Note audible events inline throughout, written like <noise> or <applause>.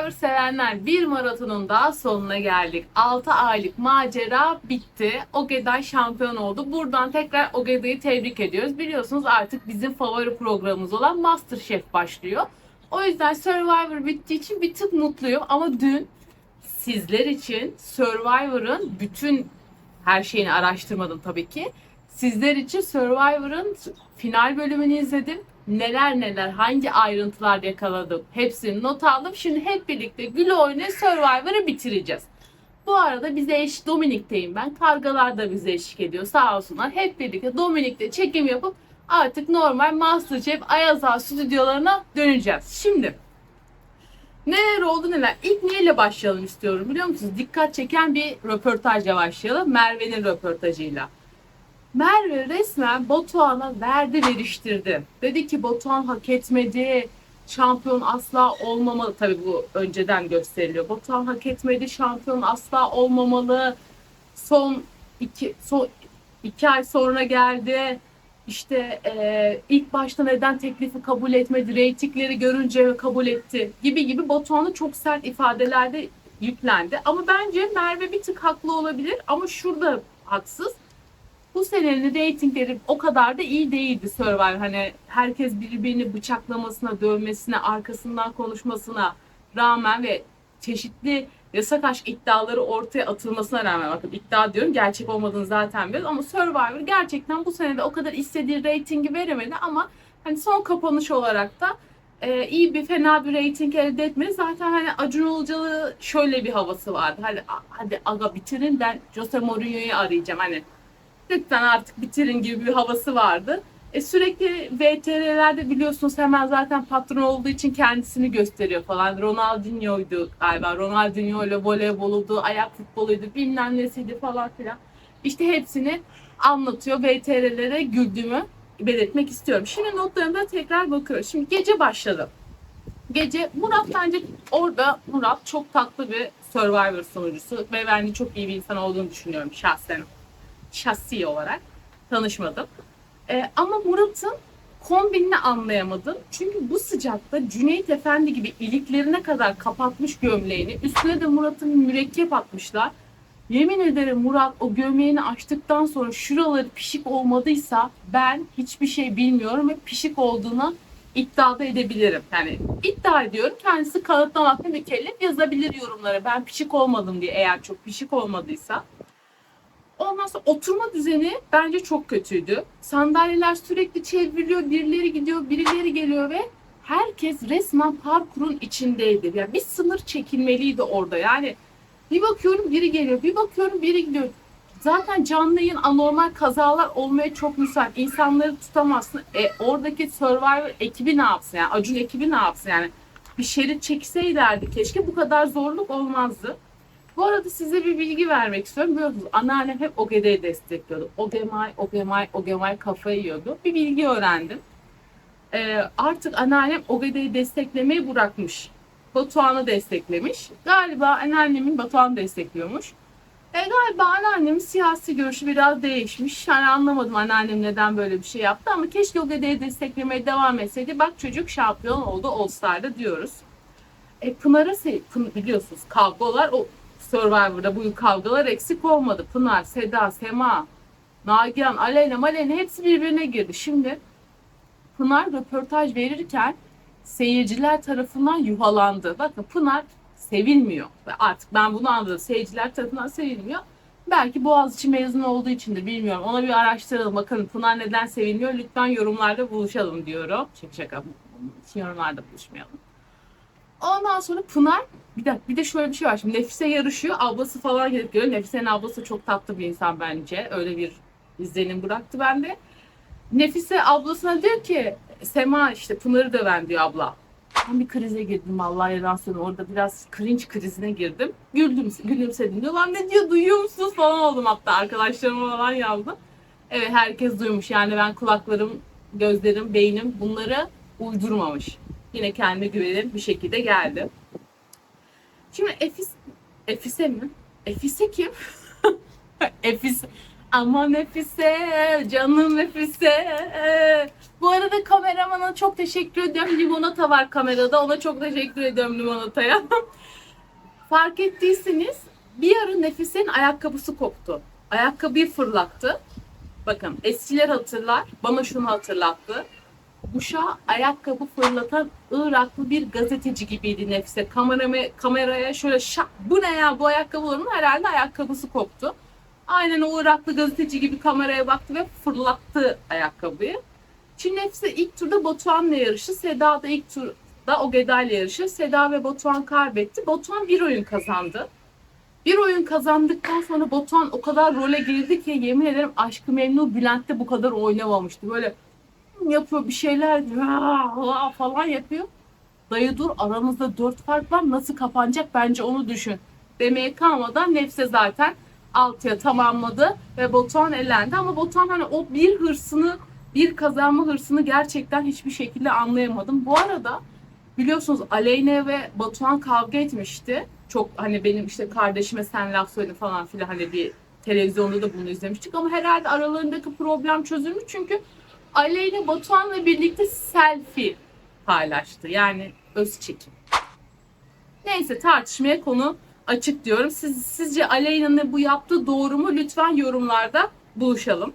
Survivor sevenler bir maratonun daha sonuna geldik. 6 aylık macera bitti. Ogeday şampiyon oldu. Buradan tekrar Ogeday'ı tebrik ediyoruz. Biliyorsunuz artık bizim favori programımız olan MasterChef başlıyor. O yüzden Survivor bittiği için bir tık mutluyum. Ama dün sizler için Survivor'ın bütün her şeyini araştırmadım tabii ki. Sizler için Survivor'ın final bölümünü izledim. Neler neler, hangi ayrıntılar yakaladım. Hepsini not aldım. Şimdi hep birlikte gül oynaya Survivor'ı bitireceğiz. Bu arada bize eş Dominik'teyim ben. Kargalar da bize eşlik ediyor sağ olsunlar. Hep birlikte Dominik'te çekim yapıp artık normal Masterchef Ayaz Ağa stüdyolarına döneceğiz. Şimdi Neler oldu neler. İlk neyle başlayalım istiyorum biliyor musunuz? Dikkat çeken bir röportajla başlayalım. Merve'nin röportajıyla. Merve resmen Batuhan'a verdi veriştirdi. Dedi ki Batuhan hak etmedi. Şampiyon asla olmamalı. Tabii bu önceden gösteriliyor. Batuhan hak etmedi. Şampiyon asla olmamalı. Son iki, son iki ay sonra geldi. İşte e, ilk başta neden teklifi kabul etmedi, reytingleri görünce kabul etti gibi gibi Batuhan'a çok sert ifadelerde yüklendi. Ama bence Merve bir tık haklı olabilir ama şurada haksız. Bu senenin reytingleri o kadar da iyi değildi Survivor. Hani herkes birbirini bıçaklamasına, dövmesine, arkasından konuşmasına rağmen ve çeşitli yasak aşk iddiaları ortaya atılmasına rağmen bakın iddia diyorum gerçek olmadığını zaten biliyoruz ama Survivor gerçekten bu senede o kadar istediği reytingi veremedi ama hani son kapanış olarak da e, iyi bir fena bir reyting elde etmedi. Zaten hani Acun Ilıcalı şöyle bir havası vardı. Hadi hadi aga bitirin ben Jose Mourinho'yu arayacağım hani lütfen artık bitirin gibi bir havası vardı. E sürekli VTR'lerde biliyorsunuz hemen zaten patron olduğu için kendisini gösteriyor falan. Ronaldinho'ydu galiba. Ronaldinho ile voleyboluydu, ayak futboluydu, bilmem nesiydi falan filan. İşte hepsini anlatıyor. VTR'lere güldüğümü belirtmek istiyorum. Şimdi notlarımda tekrar bakıyoruz. Şimdi gece başladı. Gece Murat bence orada Murat çok tatlı bir Survivor sunucusu ve bence çok iyi bir insan olduğunu düşünüyorum şahsen. Şahsi olarak tanışmadım. Ee, ama Murat'ın kombinini anlayamadım. Çünkü bu sıcakta Cüneyt Efendi gibi iliklerine kadar kapatmış gömleğini. Üstüne de Murat'ın mürekkep atmışlar. Yemin ederim Murat o gömleğini açtıktan sonra şuraları pişik olmadıysa ben hiçbir şey bilmiyorum ve pişik olduğunu iddiada edebilirim. Yani iddia ediyorum kendisi kanıtlamakla mükellef yazabilir yorumlara. Ben pişik olmadım diye eğer çok pişik olmadıysa. Ondan sonra oturma düzeni bence çok kötüydü. Sandalyeler sürekli çevriliyor, birileri gidiyor, birileri geliyor ve herkes resmen parkurun içindeydi. Yani bir sınır çekilmeliydi orada. Yani bir bakıyorum biri geliyor, bir bakıyorum biri gidiyor. Zaten canlı yayın anormal kazalar olmaya çok müsait. İnsanları tutamazsın. E, oradaki Survivor ekibi ne yapsın? Yani Acun ekibi ne yapsın? Yani bir şerit çekseylerdi keşke bu kadar zorluk olmazdı. Bu arada size bir bilgi vermek istiyorum. Biliyorsunuz anneannem hep Ogede'yi destekliyordu. Ogemay, Ogemay, Ogemay kafayı yiyordu. Bir bilgi öğrendim. Ee, artık anneannem Ogede'yi desteklemeyi bırakmış. Batuhan'ı desteklemiş. Galiba anneannemin Batuhan'ı destekliyormuş. E, galiba anneannemin siyasi görüşü biraz değişmiş. Yani anlamadım anneannem neden böyle bir şey yaptı ama keşke Ogede'yi desteklemeye devam etseydi. Bak çocuk şampiyon oldu All diyoruz. E, Pınar'a biliyorsunuz kavgalar o Survivor'da bu yıl kavgalar eksik olmadı. Pınar, Seda, Sema, Nagihan, Aleyna, Maleyna hepsi birbirine girdi. Şimdi Pınar röportaj verirken seyirciler tarafından yuhalandı. Bakın Pınar sevilmiyor. Artık ben bunu anladım. Seyirciler tarafından sevilmiyor. Belki Boğaziçi mezunu olduğu içindir bilmiyorum. Ona bir araştıralım. Bakın Pınar neden sevilmiyor? Lütfen yorumlarda buluşalım diyorum. Şaka şaka. Yorumlarda buluşmayalım. Ondan sonra Pınar bir de, bir de şöyle bir şey var. Şimdi Nefise yarışıyor. Ablası falan gelip geliyor. Nefise'nin ablası çok tatlı bir insan bence. Öyle bir izlenim bıraktı bende. Nefise ablasına diyor ki Sema işte Pınar'ı döven diyor abla. Ben bir krize girdim Allah yalan söyleyeyim. Orada biraz cringe krizine girdim. Güldüm, gülümsedim diyor. Lan ne diyor duyuyor musunuz falan oldum hatta. Arkadaşlarıma falan yazdım. Evet herkes duymuş. Yani ben kulaklarım, gözlerim, beynim bunları uydurmamış. Yine kendime güvenerek bir şekilde geldim. Şimdi Efis, Efise mi? Efise kim? <laughs> Efis, Ama Nefise, canım Nefise. Bu arada kameramana çok teşekkür ediyorum. Limonata var kamerada. Ona çok teşekkür ediyorum limonataya. <laughs> Fark ettiyseniz bir ara Nefise'nin ayakkabısı koptu. Ayakkabıyı fırlattı. Bakın eskiler hatırlar. Bana şunu hatırlattı. Uşağa ayakkabı fırlatan Iraklı bir gazeteci gibiydi Nefise. Kamerama, kameraya şöyle şak bu ne ya bu ayakkabı olur mu? Herhalde ayakkabısı koptu. Aynen o Iraklı gazeteci gibi kameraya baktı ve fırlattı ayakkabıyı. Şimdi Nefise ilk turda Batuhan'la yarışı. Seda da ilk turda Ogeday'la yarışı. Seda ve Batuhan kaybetti. Batuhan bir oyun kazandı. Bir oyun kazandıktan sonra Batuhan o kadar role girdi ki yemin ederim Aşkı Memnu Bülent'te bu kadar oynamamıştı. Böyle yapıyor bir şeyler falan yapıyor. Dayı dur aramızda dört fark var nasıl kapanacak bence onu düşün. Demeye kalmadan Nefse zaten altıya tamamladı ve Batuhan elendi ama Batuhan hani o bir hırsını bir kazanma hırsını gerçekten hiçbir şekilde anlayamadım. Bu arada biliyorsunuz Aleyna ve Batuhan kavga etmişti. Çok hani benim işte kardeşime sen laf söyledin falan filan hani bir televizyonda da bunu izlemiştik ama herhalde aralarındaki problem çözülmüş çünkü Aleyna Batuhan'la birlikte selfie paylaştı. Yani öz çekim. Neyse tartışmaya konu açık diyorum. Siz, sizce Aleyna'nın bu yaptığı doğru mu? Lütfen yorumlarda buluşalım.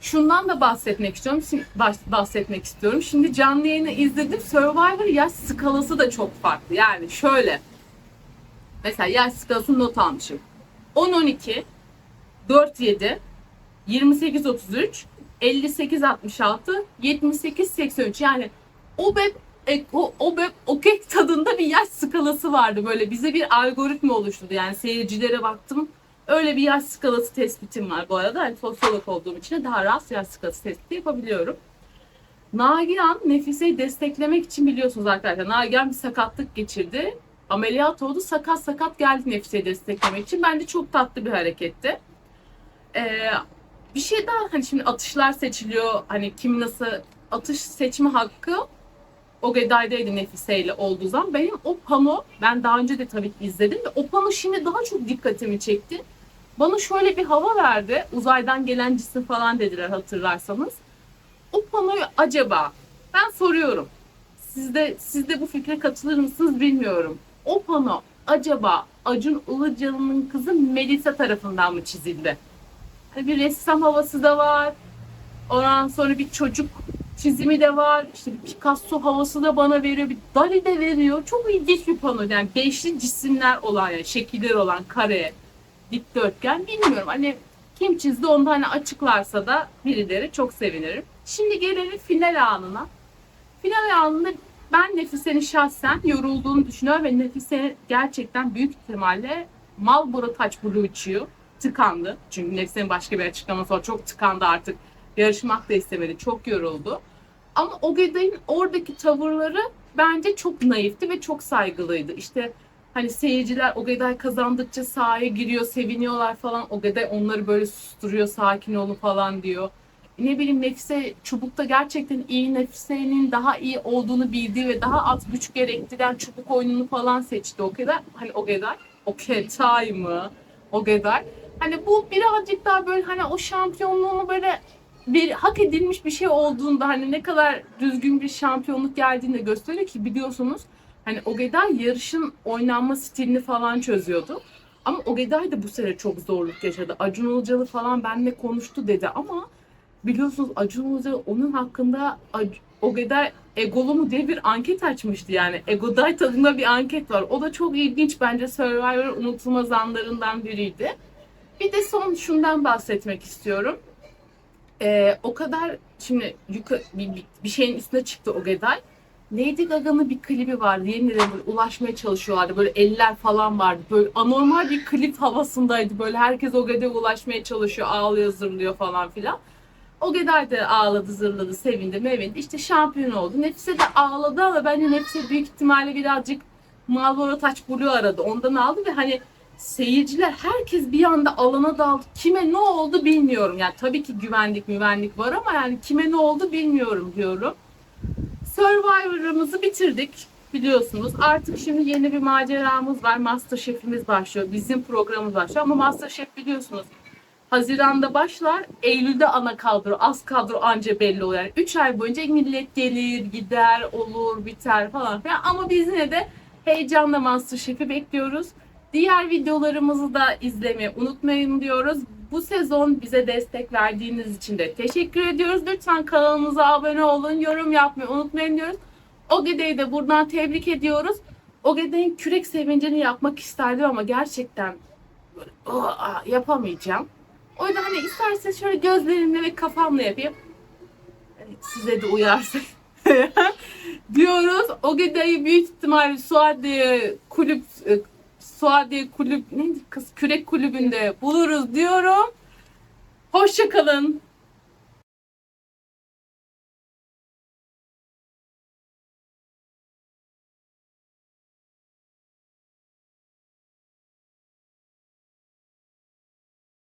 Şundan da bahsetmek istiyorum. Şimdi bahs- bahsetmek istiyorum. Şimdi canlı yayını izledim. Survivor yaş skalası da çok farklı. Yani şöyle. Mesela yaş skalasını not almışım. 10-12, 4-7, 28-33, 58-66, 78-83. Yani o beb e, o, o beb okey tadında bir yaş skalası vardı böyle bize bir algoritma oluşturdu yani seyircilere baktım öyle bir yaş skalası tespitim var bu arada hani sosyolog olduğum için daha rahat yaş skalası tespiti yapabiliyorum. Nagihan Nefise'yi desteklemek için biliyorsunuz arkadaşlar Nagihan bir sakatlık geçirdi. Ameliyat oldu sakat sakat geldi Nefise'yi desteklemek için. Bence çok tatlı bir hareketti. Ee, bir şey daha hani şimdi atışlar seçiliyor. Hani kim nasıl atış seçme hakkı Ogeday'daydı Nefise ile olduğu zaman. Benim o pano ben daha önce de tabii izledim de o pano şimdi daha çok dikkatimi çekti. Bana şöyle bir hava verdi. Uzaydan gelen cisim falan dediler hatırlarsanız. O panoyu acaba ben soruyorum. Siz de, siz de bu fikre katılır mısınız bilmiyorum. O pano acaba Acun Ilıcalı'nın kızı Melisa tarafından mı çizildi? Bir ressam havası da var. Ondan sonra bir çocuk çizimi de var. İşte bir Picasso havası da bana veriyor. Bir Dali de veriyor. Çok ilginç bir pano. Yani beşli cisimler olan yani şekiller olan kare, dikdörtgen bilmiyorum. Hani kim çizdi onu hani açıklarsa da birileri çok sevinirim. Şimdi gelelim final anına. Final anında ben Nefise'nin şahsen yorulduğunu düşünüyorum ve Nefise gerçekten büyük ihtimalle Marlboro Touch Blue içiyor. Tıkandı. Çünkü Nefise'nin başka bir açıklaması var. Çok tıkandı artık. Yarışmak da istemedi. Çok yoruldu. Ama Ogeday'ın oradaki tavırları bence çok naifti ve çok saygılıydı. İşte hani seyirciler Ogeday kazandıkça sahaya giriyor, seviniyorlar falan. Ogeday onları böyle susturuyor, sakin olun falan diyor. Ne bileyim Nefise çubukta gerçekten iyi Nefise'nin daha iyi olduğunu bildiği ve daha az güç gerektiren çubuk oyununu falan seçti Ogeday. Hani Ogeday, Ogeday mı? Ogeday. Hani bu birazcık daha böyle hani o şampiyonluğunu böyle bir hak edilmiş bir şey olduğunda hani ne kadar düzgün bir şampiyonluk geldiğini gösteriyor ki biliyorsunuz hani Ogeday yarışın oynanma stilini falan çözüyordu. Ama Ogeday da bu sene çok zorluk yaşadı. Acun Ilıcalı falan benimle konuştu dedi ama biliyorsunuz Acun Ilıcalı onun hakkında Ogeday egolu mu diye bir anket açmıştı yani. Egoday tadında bir anket var. O da çok ilginç bence Survivor unutulmaz anlarından biriydi. Bir de son şundan bahsetmek istiyorum. Ee, o kadar şimdi yukarı, bir, bir, şeyin üstüne çıktı o Geday. Lady Gaga'nın bir klibi vardı. Yeniden böyle ulaşmaya çalışıyorlardı. Böyle eller falan vardı. Böyle anormal bir klip havasındaydı. Böyle herkes o Geday'a ulaşmaya çalışıyor. Ağlıyor, zırlıyor falan filan. O Geday da ağladı, zırladı, sevindi, mevindi. İşte şampiyon oldu. Nefise de ağladı ama bence Nefise büyük ihtimalle birazcık Marlboro Touch Blue aradı. Ondan aldı ve hani seyirciler herkes bir anda alana daldı. Kime ne oldu bilmiyorum. Yani tabii ki güvenlik güvenlik var ama yani kime ne oldu bilmiyorum diyorum. Survivor'ımızı bitirdik biliyorsunuz. Artık şimdi yeni bir maceramız var. Masterchef'imiz başlıyor. Bizim programımız başlıyor ama Masterchef biliyorsunuz Haziran'da başlar, Eylül'de ana kadro, az kadro anca belli oluyor. Yani 3 ay boyunca millet gelir, gider, olur, biter falan filan. Ama biz yine de heyecanla Masterchef'i bekliyoruz. Diğer videolarımızı da izlemeyi unutmayın diyoruz. Bu sezon bize destek verdiğiniz için de teşekkür ediyoruz. Lütfen kanalımıza abone olun, yorum yapmayı unutmayın diyoruz. Ogede'yi de buradan tebrik ediyoruz. Ogede'nin kürek sevincini yapmak isterdim ama gerçekten böyle, "Aa!" yapamayacağım. O yüzden hani isterseniz şöyle gözlerimle ve kafamla yapayım. Hani size de uyarsa <laughs> diyoruz. Ogede'yi büyük ihtimalle Suadiye kulüp Suadiye kulüp neydi kız kürek kulübünde buluruz diyorum. Hoşçakalın.